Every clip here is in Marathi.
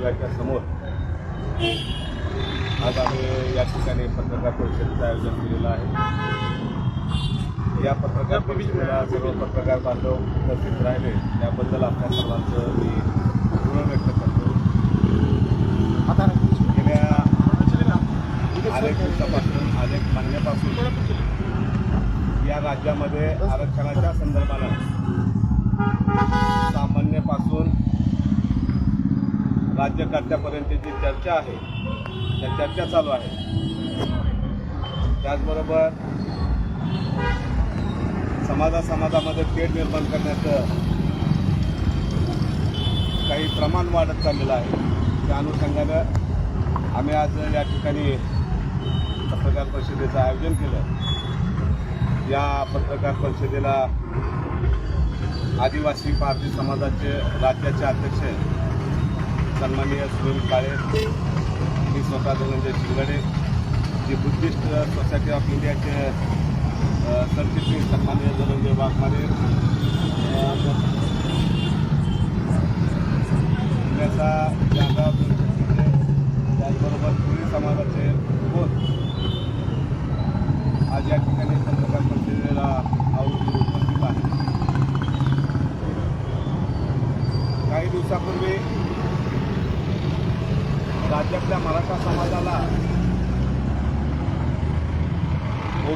सचिवाच्या समोर आज आम्ही या ठिकाणी पत्रकार परिषदेचं आयोजन केलेलं आहे. या पत्रकार परिषदेला सर्व पत्रकार बांधव उपस्थित राहिले. त्याबद्दल आपल्या सर्वांचं मी ऋण व्यक्त करतो. गेल्या अनेक दिवसापासून अनेक महिन्यापासून या राज्यामध्ये आरक्षणाच्या संदर्भानं सामान्यपासून राज्यकर्त्यापर्यंत जी चर्चा आहे. त्या चर्चा चालू आहे त्याचबरोबर समाजा समाजामध्ये तेढ निर्माण करण्याचं काही प्रमाण वाढत चाललेलं आहे. त्या अनुषंगानं आम्ही आज या ठिकाणी पत्रकार परिषदेचं आयोजन केलं. या पत्रकार परिषदेला आदिवासी भारतीय समाजाचे राज्याचे अध्यक्ष सन्माननीय सुनील काळे मी स्वतः धनंजय शिंगडे जे बुद्धिस्ट सोसायटी ऑफ इंडियाचे सरचिटणीस सन्माननीय धनंजय वाघमारे पुण्याचा जागा त्याचबरोबर पुणे समाजाचे कोण आज या ठिकाणी पत्रकार परिषदेला आवडून उपस्थित आहे काही दिवसापूर्वी राज्यातल्या मराठा समाजाला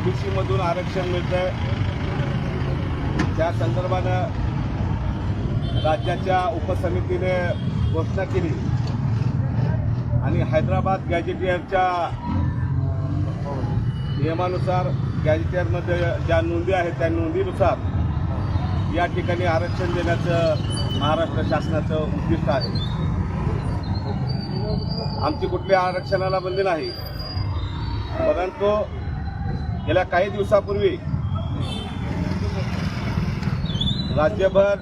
ओबीसीमधून आरक्षण आहे त्या संदर्भानं राज्याच्या उपसमितीने घोषणा केली. आणि हैदराबाद गॅजेटियरच्या नियमानुसार गॅजेटियरमध्ये ज्या नोंदी आहेत त्या नोंदीनुसार या ठिकाणी आरक्षण देण्याचं महाराष्ट्र शासनाचं उद्दिष्ट आहे. आमची कुठल्या आरक्षणाला बंदी नाही. परंतु गेल्या काही दिवसापूर्वी राज्यभर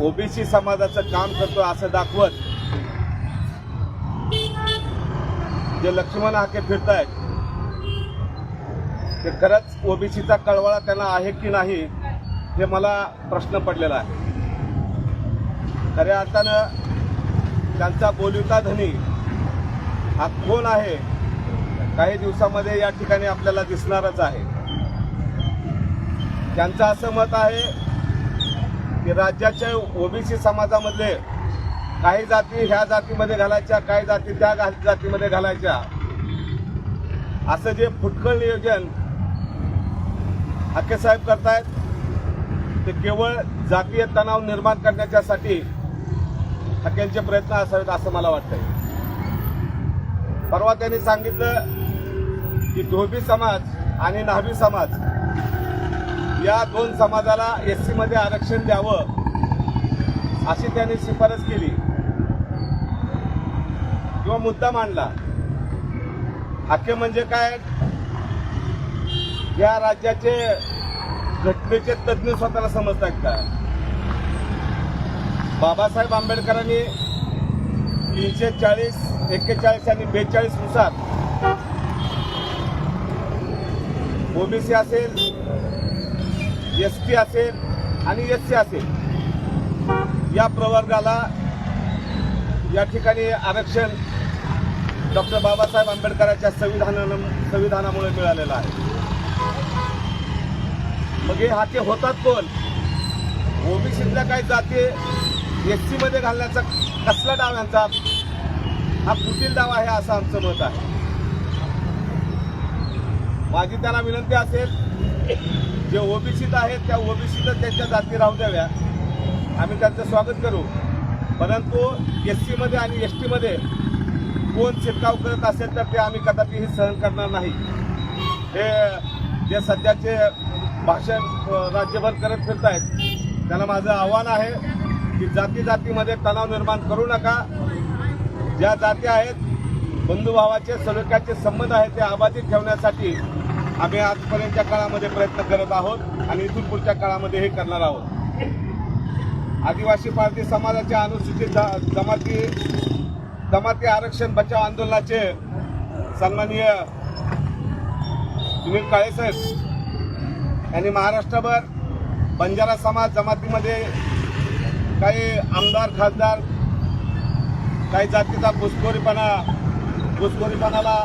ओबीसी समाजाचं काम करतो असं दाखवत जे लक्ष्मण हाके फिरतायत ते खरंच ओबीसीचा कळवळा त्यांना आहे की नाही हे मला प्रश्न पडलेला आहे. खऱ्या अर्थानं त्यांचा बोलिता धनी हा कोण आहे काही दिवसामध्ये या ठिकाणी आपल्याला दिसणारच आहे. त्यांचं असं मत आहे की राज्याच्या ओबीसी समाजामध्ये काही जाती ह्या जातीमध्ये घालायच्या काही जाती त्या जातीमध्ये घालायच्या. असं जे फुटकळ नियोजन हाके साहेब करतायत ते केवळ जातीय तणाव निर्माण करण्याच्यासाठी हाकेंचे प्रयत्न असावेत असं मला वाटतंय. परवा त्यांनी सांगितलं की धोबी समाज आणि न्हावी समाज या दोन समाजाला एसमध्ये आरक्षण द्यावं अशी त्यांनी शिफारस केली. किंवा मुद्दा मांडला. हाके म्हणजे काय? या राज्याचे घटनेचे तज्ज्ञ स्वतःला समजतात का? बाबासाहेब आंबेडकरांनी तीनशे चाळीस एक्केचाळीस आणि बेचाळीस ओबीसी असेल एस टी असेल आणि एस सी असेल या प्रवर्गाला या ठिकाणी आरक्षण डॉक्टर बाबासाहेब आंबेडकरांच्या संविधानानं संविधानामुळे मिळालेलं आहे. मग हे हाके होतात कोण? ओबीसीतल्या काही जाती एस सीमध्ये घालण्याचा कसला डाव यांचा हा कुटील डाव आहे असं आमचं मत आहे. माझी त्यांना विनंती असेल जे ओबीसीत आहेत त्या ओबीसीतच त्यांच्या जाती राहू द्याव्या. आम्ही त्यांचं स्वागत करू. परंतु एस सीमध्ये आणि एस टीमध्ये कोण शिरकाव करत असेल तर ते आम्ही कदापिही सहन करणार नाही. हे जे सध्याचे भाषण राज्यभर करत फिरत आहेत त्यांना माझं आव्हान आहे की जाती जातीमध्ये तणाव निर्माण करू नका. ज्या जाती आहेत बंधुभावाचे सलोख्याचे संबंध आहेत ते अबाधित ठेवण्यासाठी आम्ही आजपर्यंतच्या काळामध्ये प्रयत्न करत आहोत आणि इथून पुढच्या काळामध्ये हे करणार आहोत. आदिवासी भारतीय समाजाच्या अनुसूचित जमाती जमाती आरक्षण बचाव आंदोलनाचे सन्माननीय सुनील काळेसाहेब यांनी महाराष्ट्रभर बंजारा समाज जमातीमध्ये काही आमदार खासदार काही जातीचा घुसखोरीपणा घुसखोरीपणाला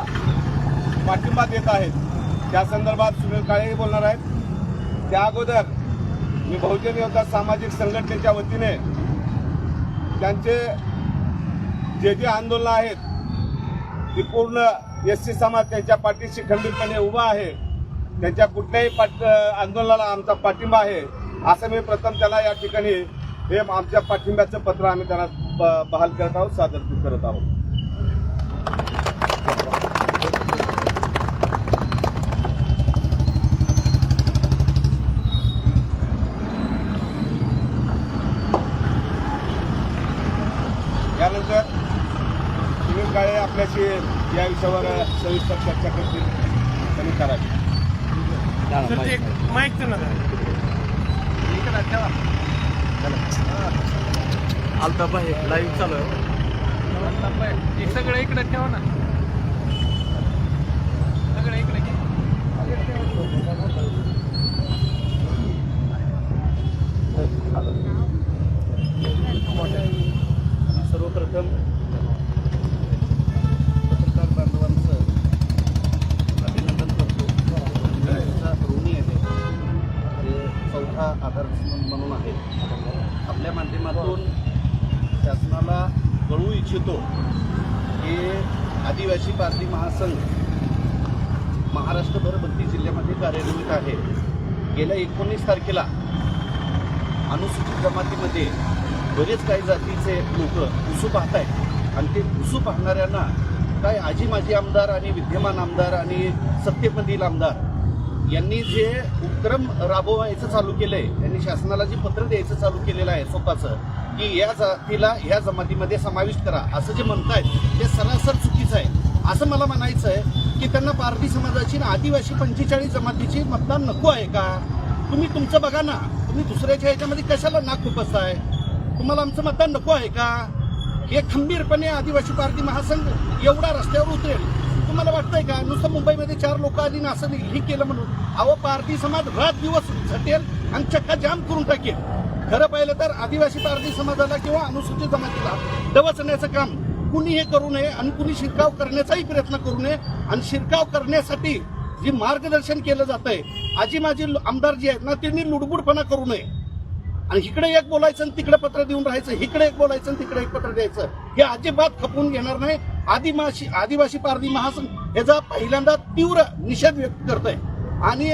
पाठिंबा देत आहेत. त्या संदर्भात सुनील काळेही बोलणार आहेत. त्या अगोदर मी बहुजन योद्धा सामाजिक संघटनेच्या वतीने त्यांचे जे जे आंदोलनं आहेत ती पूर्ण एस सी समाज त्यांच्या पाठीशी खंबीरपणे उभा आहे. त्यांच्या कुठल्याही पाठ आंदोलनाला आमचा पाठिंबा आहे असं मी प्रथम त्याला या ठिकाणी हे आमच्या पाठिंब्याचं पत्र आम्ही त्यांना ब- बहाल करत आहोत सादर करत आहोत यानंतर सुनील काळे आपल्याशी या विषयावर सविस्तर चर्चा करतील. त्यांनी करावी. अल्ताफ आहे. लाईव्ह चालू. आहे. हे सगळं इकडे ठेवा ना. सगळं इकडे. सर्वप्रथम पत्रकार बांधवांचं अभिनंदन करतो त्यांचा ऋणी आहे ते चौथा आधार म्हणून आहे. आपल्या माध्यमातून शासनाला कळू इच्छितो की आदिवासी पारधी महासंघ महाराष्ट्रभर बत्तीस जिल्ह्यामध्ये कार्यान्वित आहे. गेल्या एकोणीस तारखेला अनुसूचित जमातीमध्ये बरेच काही जातीचे लोक घुसू पाहत आहेत आणि ते घुसू पाहणाऱ्यांना काय आजी माजी आमदार आणि विद्यमान आमदार आणि सत्तेमधील आमदार यांनी जे उपक्रम राबवायचं चालू केलंय त्यांनी शासनाला जे पत्र द्यायचं चालू केलेलं आहे स्वतःचं की या जातीला ह्या जमातीमध्ये समाविष्ट करा. असं जे म्हणतायत ते सरासर चुकीचं आहे. असं मला म्हणायचं आहे की त्यांना पारधी समाजाची आणि आदिवासी पंचेचाळीस जमातीची मतदान नको आहे का? तुम्ही तुमचं बघा ना. तुम्ही दुसऱ्याच्या ह्याच्यामध्ये कशाला नाक खुपसताय? तुम्हाला आमचं मतदान नको आहे का? हे खंबीरपणे आदिवासी पारधी महासंघ एवढा रस्त्यावर उतरेल. तुम्हाला वाटतंय का? नुसतं मुंबईमध्ये चार लोक आली ना असं हे केलं म्हणून. अहो पारधी समाज रात दिवस झटेल आणि चक्का जाम करून टाकेल. खरं पाहिलं तर आदिवासी पारधी समाजाला किंवा अनुसूचित जमातीला दवचण्याचं काम कुणी हे करू नये आणि कुणी शिरकाव करण्याचाही प्रयत्न करू नये आणि शिरकाव करण्यासाठी जी मार्गदर्शन केलं जात आहे आजी माझी आमदार जे आहेत ना त्यांनी लुडबुडपणा करू नये. आणि इकडे एक बोलायचं आणि तिकडे पत्र देऊन राहायचं इकडे एक बोलायचं आणि तिकडे एक पत्र द्यायचं हे अजिबात खपून घेणार नाही. आदिवासी आदिवासी पारधी महासंघ याचा पहिल्यांदा तीव्र निषेध व्यक्त करत आहे आणि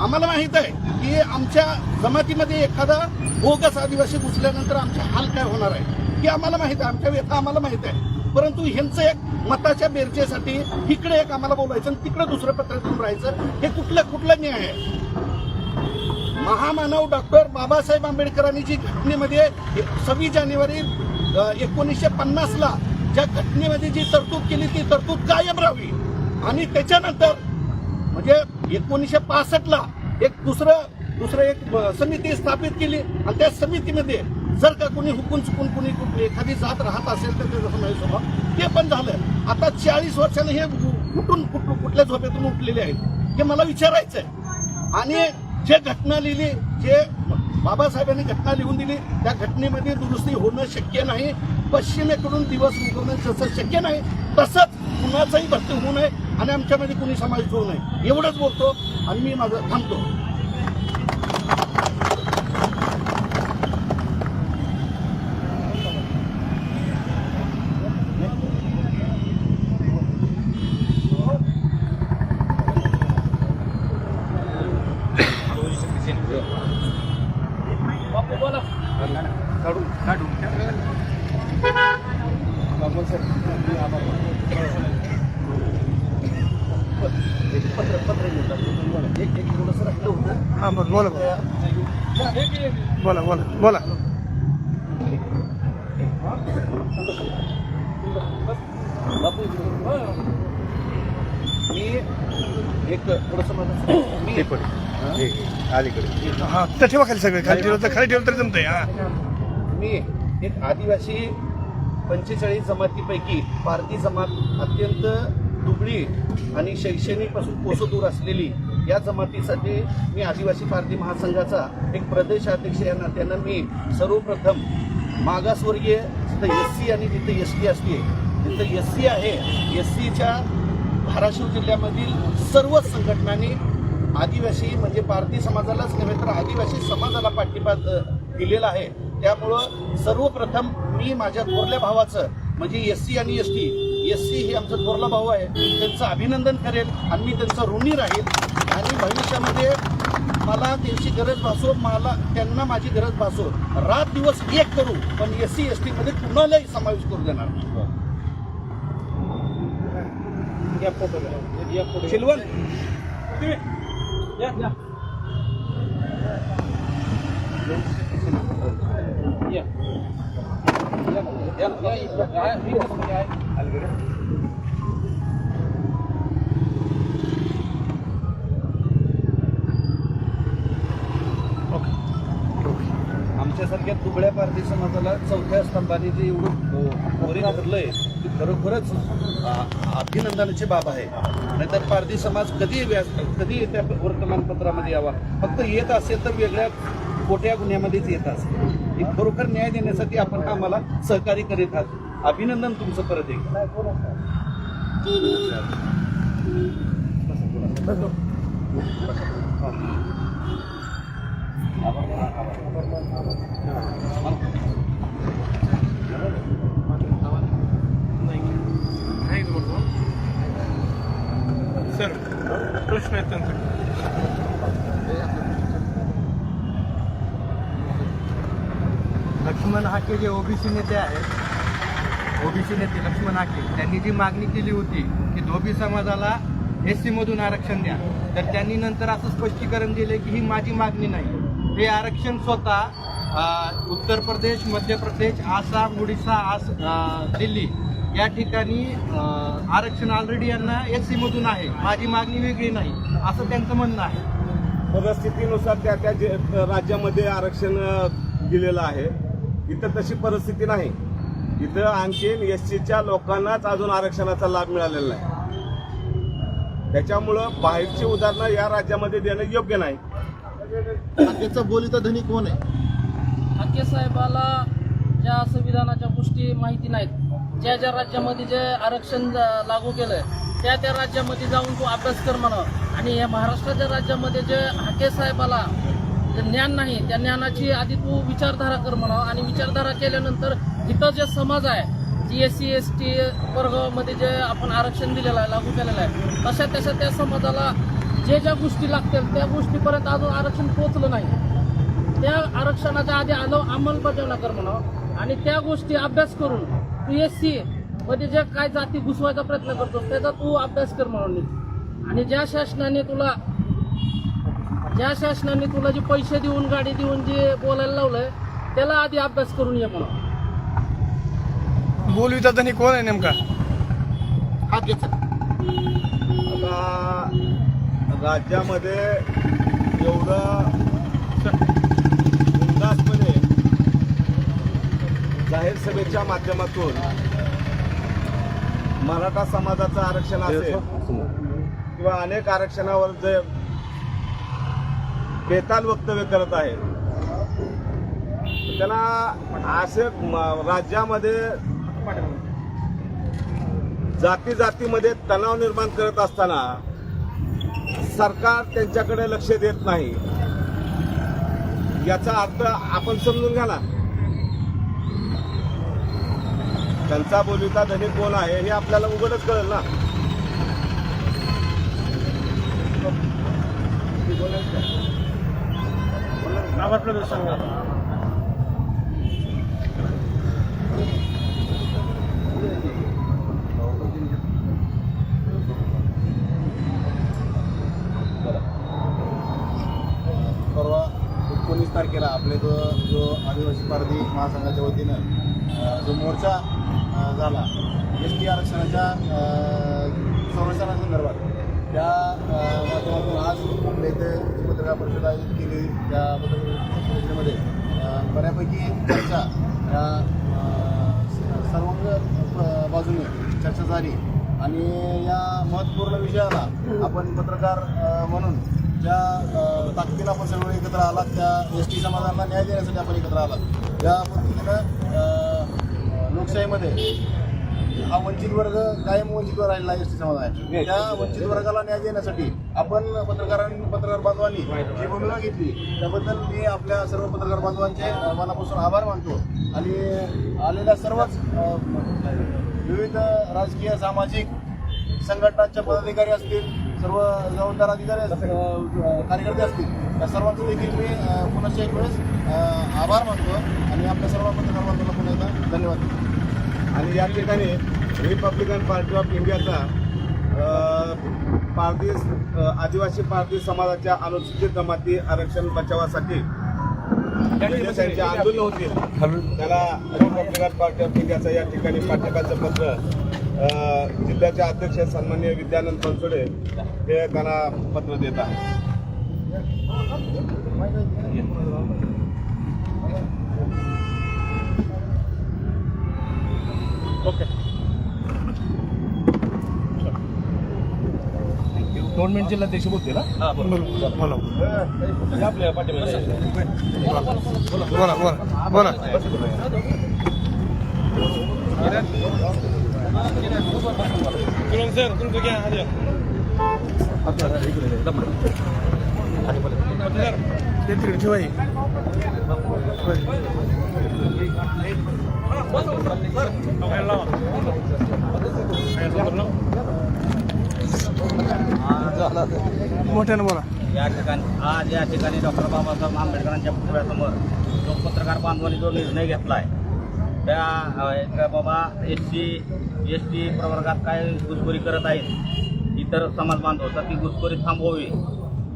आम्हाला माहीत आहे की आमच्या जमातीमध्ये एखादा बोगस आदिवासी घुसल्यानंतर आमचे हाल काय होणार आहे हे आम्हाला माहीत आहे आमच्या व्यथा आम्हाला माहीत आहे. परंतु ह्यांचं एक मताच्या बेरचेसाठी इकडे एक आम्हाला बोलायचं आणि तिकडे दुसरं पत्र देऊन राहायचं हे कुठलं कुठलं न्याय आहे? महामानव डॉक्टर बाबासाहेब आंबेडकरांनी जी घटनेमध्ये सव्वीस जानेवारी एकोणीसशे पन्नासला ज्या घटनेमध्ये जी तरतूद केली ती तरतूद कायम राहावी. आणि त्याच्यानंतर म्हणजे एकोणीसशे पासष्टला एक दुसरं दुसरं एक समिती स्थापित केली. आणि त्या समितीमध्ये जर का कोणी हुकून चुकून कुणी कुठली एखादी जात राहत असेल तर त्याचं नाही स्वभाव ते पण झालं. आता चाळीस वर्षाने हे कुठून कुठ- कुठल्या झोपेतून उठलेले आहेत हे मला विचारायचं आहे आणि जे घटना लिहिली जे बाबासाहेबांनी घटना लिहून दिली त्या घटनेमध्ये दुरुस्ती होणं शक्य नाही. पश्चिमेकडून दिवस उगवणं जसं शक्य नाही तसंच कुणाचाही भरती होऊ नये आणि आमच्यामध्ये कुणी समावेश होऊ नये. एवढंच बोलतो आणि मी माझं थांबतो बापू बोला काढून काढून एक पत्र पत्र घेतात एक एक थोडंसं राहिलं हां बोल बोला बोला बोला बोला बापू मी एक थोडंसं माझं मी अलीकडे. हां ठेवा खाली सगळे. खाली ठेवलं तर खाली ठेवलं तर जमतंय हां. मी एक आदिवासी पंचेचाळीस जमातीपैकी पारधी जमात अत्यंत दुबळी आणि शैक्षणिकपासून कोसो दूर असलेली या जमातीसाठी मी आदिवासी पारधी महासंघाचा एक प्रदेशाध्यक्ष या नात्यानं मी सर्वप्रथम मागासवर्गीय जिथं एस सी आणि जिथं एस टी असते जिथं एस सी आहे एस सीच्या धाराशिव जिल्ह्यामधील सर्वच संघटनांनी आदिवासी म्हणजे भारतीय समाजालाच नव्हे तर आदिवासी समाजाला पाठिंबा दिलेला आहे. त्यामुळं सर्वप्रथम मी माझ्या थोरल्या भावाचं म्हणजे एस सी आणि एस टी एस सी हे आमचं थोरला भाऊ आहे. त्यांचं अभिनंदन करेल आणि मी त्यांचं ऋणी राहील. आणि भविष्यामध्ये मला त्यांची गरज भासो मला त्यांना माझी गरज भासो. रात दिवस एक करू पण एस सी एस टीमध्ये कुणालाही समावेश करू देणार नाही. या फोटो शिलवण. या या या या या आमच्यासारख्या दुबळ्या पारधी समाजाला चौथ्या स्तंभाने जे एवढं धरलंय खरोखरच अभिनंदनाची बाब आहे. नाहीतर पारधी समाज कधी व्यास कधी त्या वर्तमानपत्रामध्ये यावा. फक्त येत असेल तर वेगळ्या खोट्या गुन्ह्यामध्येच येत असेल. खरोखर न्याय देण्यासाठी आपण आम्हाला सहकार्य करीत आहात. अभिनंदन तुमचं परत एक सर प्रश्न आहेत लक्ष्मण हाके जे ओबीसी नेते आहेत ओबीसी नेते लक्ष्मण हाके त्यांनी जी मागणी केली होती की धोबी समाजाला एस मधून आरक्षण द्या तर त्यांनी नंतर असं स्पष्टीकरण दिले की ही माझी मागणी नाही. हे आरक्षण स्वतः उत्तर प्रदेश मध्य प्रदेश आसाम ओडिसा आस दिल्ली या ठिकाणी आरक्षण ऑलरेडी यांना एस मधून आहे. माझी मागणी वेगळी नाही. असं त्यांचं म्हणणं आहे. परिस्थितीनुसार त्या त्या जे राज्यामध्ये आरक्षण दिलेलं आहे. इथं तशी परिस्थिती नाही. इथं आणखीन एस सीच्या लोकांनाच अजून आरक्षणाचा लाभ मिळालेला नाही. त्याच्यामुळं बाहेरची उदाहरणं या राज्यामध्ये देणं योग्य नाही. त्याचा बोलीचा धनी कोण आहे? हाके साहेबाला ज्या संविधानाच्या गोष्टी माहिती नाहीत ज्या ज्या राज्यामध्ये जे आरक्षण लागू केलंय त्या त्या राज्यामध्ये जाऊन तू अभ्यास कर म्हणा. आणि या महाराष्ट्राच्या राज्यामध्ये जे हाके साहेबाला जे ज्ञान नाही त्या ज्ञानाची आधी तू विचारधारा कर म्हणा. आणि विचारधारा केल्यानंतर इथं जे समाज आहे जी एस सी एस टी वर्गामध्ये जे आपण आरक्षण दिलेलं आहे लागू केलेलं आहे तशा तशा त्या समाजाला जे ज्या गोष्टी लागतील त्या गोष्टीपर्यंत अजून आरक्षण पोचलं नाही. त्या आरक्षणाच्या आधी आलो अंमलबजावणा कर म्हणा. आणि त्या गोष्टी अभ्यास करून तू एस सी मध्ये जे काय जाती घुसवायचा प्रयत्न करतो त्याचा तू अभ्यास कर म्हणून आणि ज्या शासनाने तुला ज्या शासनाने तुला जे पैसे देऊन गाडी देऊन जे बोलायला लावलंय त्याला आधी अभ्यास करून ये म्हणा बोलवीचा धनी कोण आहे नेमका? हा आता राज्यामध्ये एवढं जाहीर सभेच्या माध्यमातून मराठा समाजाचं आरक्षण असेल किंवा अनेक आरक्षणावर जे बेताल वक्तव्य करत आहे त्यांना असे राज्यामध्ये जाती जातीमध्ये तणाव निर्माण करत असताना सरकार त्यांच्याकडे लक्ष देत नाही. याचा अर्थ आपण समजून घ्या ना. त्यांचा बोलीचा धनी कोण आहे हे आपल्याला उघडच कळेल ना. सांगा परवा एकोणीस तारखेला आपले जो जो आदिवासी पारधी महासंघाच्या वतीनं जो मोर्चा झाला एस टी आरक्षणाच्या संरक्षणासंदर्भात त्या माध्यमातून आज मुंबई ते पत्रकार परिषद आयोजित केली. त्या पत्रकार परिषदेमध्ये बऱ्यापैकी चर्चा या सर्व सर्वांग बाजूने चर्चा झाली. आणि या महत्त्वपूर्ण विषयाला आपण पत्रकार म्हणून ज्या ताकदीला आपण सगळे एकत्र आलात त्या एस टी समाजाला न्याय देण्यासाठी आपण एकत्र आलात. या पद्धतीनं लोकशाहीमध्ये. हा वंचित वर्ग कायम वंचित राहिलेला आहे एस टी समाज आहे. त्या वंचित वर्गाला न्याय देण्यासाठी आपण पत्रकारांनी पत्रकार बांधवांनी जी भूमिका घेतली त्याबद्दल मी आपल्या सर्व पत्रकार बांधवांचे मनापासून आभार मानतो. आणि आलेल्या सर्वच विविध राजकीय सामाजिक संघटनांचे पदाधिकारी असतील सर्व जबाबदार अधिकारी असतील कार्यकर्ते असतील त्या सर्वांचं देखील मी पुन्हा एक वेळेस आभार मानतो. आणि आपल्या सर्व पत्रकार बांधवांना पुन्हा एकदा धन्यवाद देतो. आणि या ठिकाणी रिपब्लिकन पार्टी ऑफ इंडियाचा अ, आदिवासी पारधी समाजाच्या अनुसूचित जमाती आरक्षण बचावासाठी त्यांचे आंदोलन होतील. त्याला रिपब्लिकन पार्टी ऑफ इंडियाचा या ठिकाणी पाठिंब्याचं पत्र जिल्ह्याचे अध्यक्ष सन्मान्य विद्यानंद बनसोडे हे त्यांना पत्र देत आहे दोन मिनिट जिल्हाध्यक्ष बोलते ना? बोला. बोला. बोला बोला बोला सर तुमचं घ्या आधी ते तिकडे ठेवा हे. मोठ्यानं बोला. या ठिकाणी आज या ठिकाणी डॉक्टर बाबासाहेब आंबेडकरांच्या पुतळ्यासमोर जो पत्रकार बांधवांनी जो निर्णय घेतला आहे त्या बाबा एस टी एस टी प्रवर्गात काय घुसखोरी करत आहेत इतर समाज बांधव तर ती घुसखोरी थांबवावी.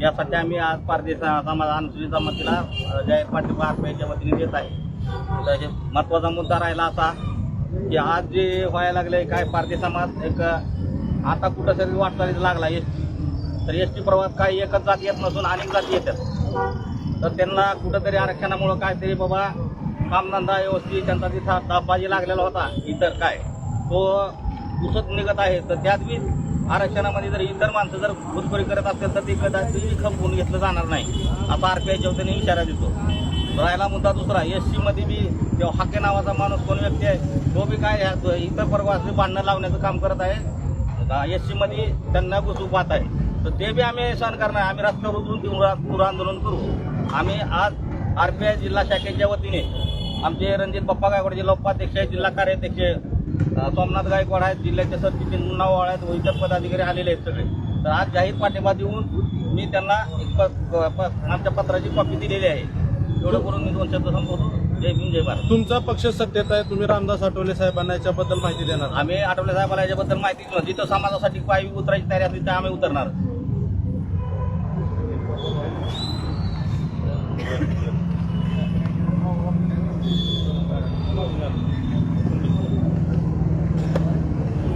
यासाठी आम्ही आज पारधी समाज अनुसूचित जमातीला अ, जाहीर पाठिंबा आत्महत्या वतीने देत आहे. तर हे महत्त्वाचा मुद्दा राहिला असा की आज जे व्हायला लागले काय पारधी समाज एक आता कुठं तरी वाटचालीत लागला एस तर एस टी प्रवास काही एकच जात येत नसून अनेक जाती येतात. तर त्यांना कुठंतरी आरक्षणामुळं काहीतरी बाबा कामधंदा व्यवस्थित त्यांचा तिथं तापबाजी लागलेला होता. इतर काय? तो उसत निघत आहे. तर त्यात बी आरक्षणामध्ये जर इतर माणसं जर घुसखोरी करत असेल तर ते कदाचित खपवून घेतलं जाणार नाही. असा आर पी आयच्या वतीने इशारा देतो. राहिला मुद्दा दुसरा एसमध्ये बी तेव्हा हाके नावाचा माणूस कोण व्यक्ती आहे तो बी काय इतर परवासी भांडणं लावण्याचं काम करत आहे. एसमध्ये त्यांना घुसू पाहत आहे. तर ते बी आम्ही सहन करणार आम्ही रस्त्यावर उतरून तीव्र आंदोलन करू. आम्ही आज आर पी आय जिल्हा शाखेच्या वतीने आमचे रणजित बाप्पा गायकवाड जिल्हा उपाध्यक्ष जिल्हा कार्याध्यक्ष सोमनाथ गायकवाड आहेत जिल्ह्याचे सरचिटणीस मुन्नावाळ आहेत व इतर पदाधिकारी आलेले आहेत सगळे तर आज जाहीर पाठिंबा देऊन मी त्यांना एक प- प- प- आमच्या पत्राची कॉपी दिलेली आहे एवढं करून मी दोन शब्द संपवतो जय भीम जय भारत तुमचा पक्ष सत्तेत आहे तुम्ही रामदास आठवले साहेबांना याच्याबद्दल माहिती देणार आम्ही आठवले साहेबाला याच्याबद्दल माहिती घेऊन जिथं समाजासाठी पायी उतरायची तयारी असली तर आम्ही उतरणार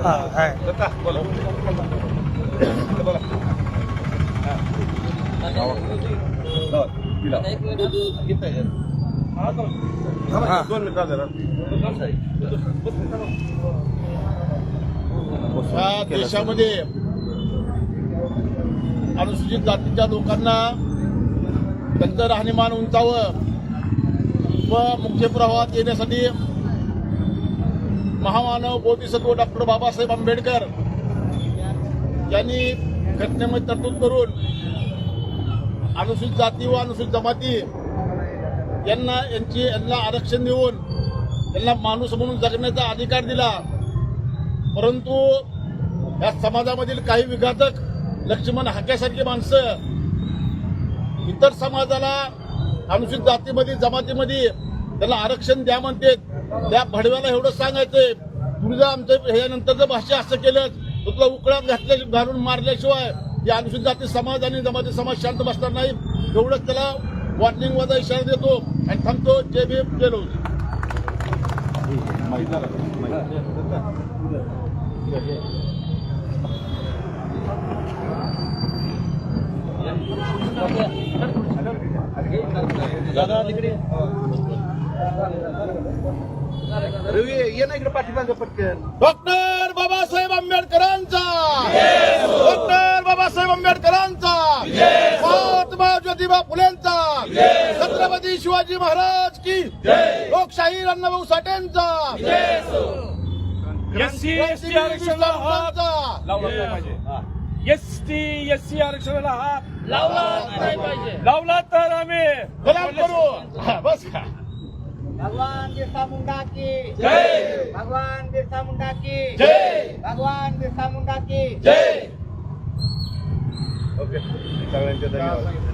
हा आहे हा. दोन मिनिटात जरा या देशामध्ये अनुसूचित जातीच्या लोकांना त्यांचं राहणीमान उंचावं व मुख्य प्रवाहात येण्यासाठी महामानव बोधिसत्व डॉक्टर बाबासाहेब आंबेडकर यांनी घटनेमध्ये तरतूद करून अनुसूचित जाती व अनुसूचित जमाती यांना यांची यांना आरक्षण देऊन त्यांना माणूस म्हणून जगण्याचा अधिकार दिला. परंतु या समाजामधील काही विघातक लक्ष्मण हाक्यासारखी माणसं इतर समाजाला अनुसूचित जातीमध्ये जमातीमध्ये त्याला आरक्षण द्या म्हणतात. त्या भडव्याला एवढं सांगायचंय तुम्ही जर आमचं ह्यानंतरचं भाष्य असं केलं तर तुला उकळात घातल्या घालून मारल्याशिवाय या अनुसूचित जाती समाज आणि जमाती समाज शांत बसणार नाही. एवढंच त्याला वॉर्निंग वाजा इशारा देतो आणि थांबतो. जे बी गेलो दादा तिकडे. डॉक्टर बाबासाहेब आंबेडकरांचा. डॉक्टर बाबासाहेब आंबेडकरांचा. महात्मा ज्योतिबा फुलेंचा. छत्रपती शिवाजी महाराज की लोकशाही अण्णाभाऊ साठेंचा. एससी एसटी आरक्षणाला हात लावला नाही पाहिजे. एसटी एससी आरक्षणाला हात. लावला नाही पाहिजे. लावला तर आम्ही. हा, बस. का भगवान बिरसा मुंडा की जय भगवान बिरसा मुंडा की जय भगवान बिरसा मुंडा की जय ओके सगळ्यांचे धन्यवाद